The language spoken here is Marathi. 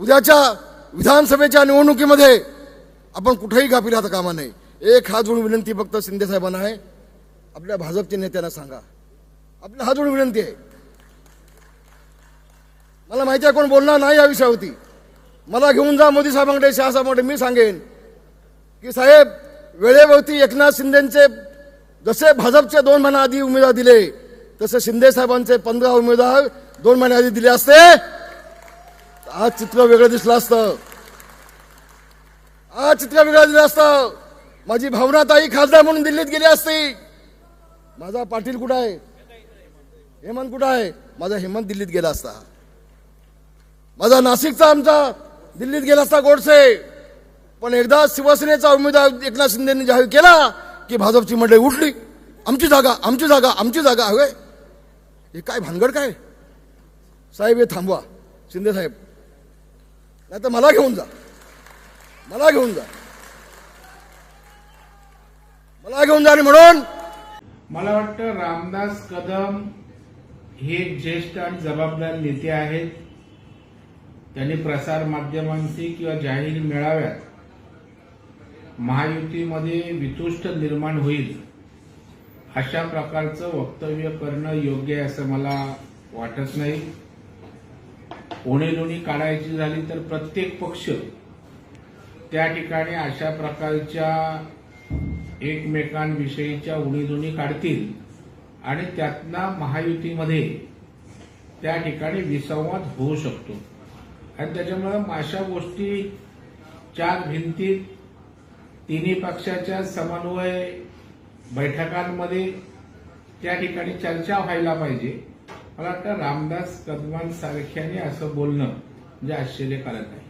उद्याच्या विधानसभेच्या निवडणुकीमध्ये आपण कुठेही गाफी राहता कामा नाही एक हात जोडून विनंती फक्त शिंदे साहेबांना आहे. आपल्या भाजपच्या नेत्यांना सांगा. आपल्या हात जोडून विनंती आहे. मला माहिती आहे कोण बोलणार नाही या विषयावरती. मला घेऊन जा मोदी साहेबांकडे शहासाहेबांकडे मी सांगेन. की साहेब वेळेवरती एकनाथ शिंदेचे जसे भाजपचे दोन महिन्या आधी उमेदवार दिले तसे शिंदे साहेबांचे पंधरा उमेदवार दोन महिन्या आधी दिले असते. आज चित्र वेगळं दिसलं असतं. आज चित्र वेगळं दिलं असतं. माझी भावना ताई खासदार म्हणून दिल्लीत गेली असती. माझा पाटील कुठं आहे? हेमंत कुठं आहे? माझा हेमंत दिल्लीत गेला असता. माझा नाशिकचा आमचा दिल्लीत गेला असता गोडसे. पण एकदा शिवसेनेचा उमेदवार एकनाथ शिंदेनी जाहीर केला की भाजपची मंडळी उठली. आमची जागा आमची जागा आमची जागा हवे. हे काय भानगड काय? साहेब हे थांबवा. शिंदे साहेब नाही तर मला घेऊन जा. मला घेऊन जा. मला घेऊन जा आणि म्हणून मला वाटतं रामदास कदम हे एक ज्येष्ठ आणि जबाबदार नेते आहेत. त्यांनी प्रसार माध्यमांशी किंवा जाहीर मेळाव्यात महायुतीमध्ये वितुष्ट निर्माण होईल अशा प्रकारचं वक्तव्य करणं योग्य आहे असं मला वाटत नाही. उणीधुणी काढायची झाली तर प्रत्येक पक्ष त्या ठिकाणी अशा प्रकारच्या एकमेकांविषयीच्या उणीधुणी काढतील आणि त्यातना महायुतीमध्ये त्या ठिकाणी विसंवाद होऊ शकतो. आणि त्याच्यामुळे अशा गोष्टी चार भिंतीत तिन्ही पक्षाच्या समन्वय बैठकांमध्ये त्या ठिकाणी चर्चा व्हायला पाहिजे. मला वाटतं रामदास कदमांसारख्याने असं बोलणं म्हणजे आश्चर्यकारक आहे.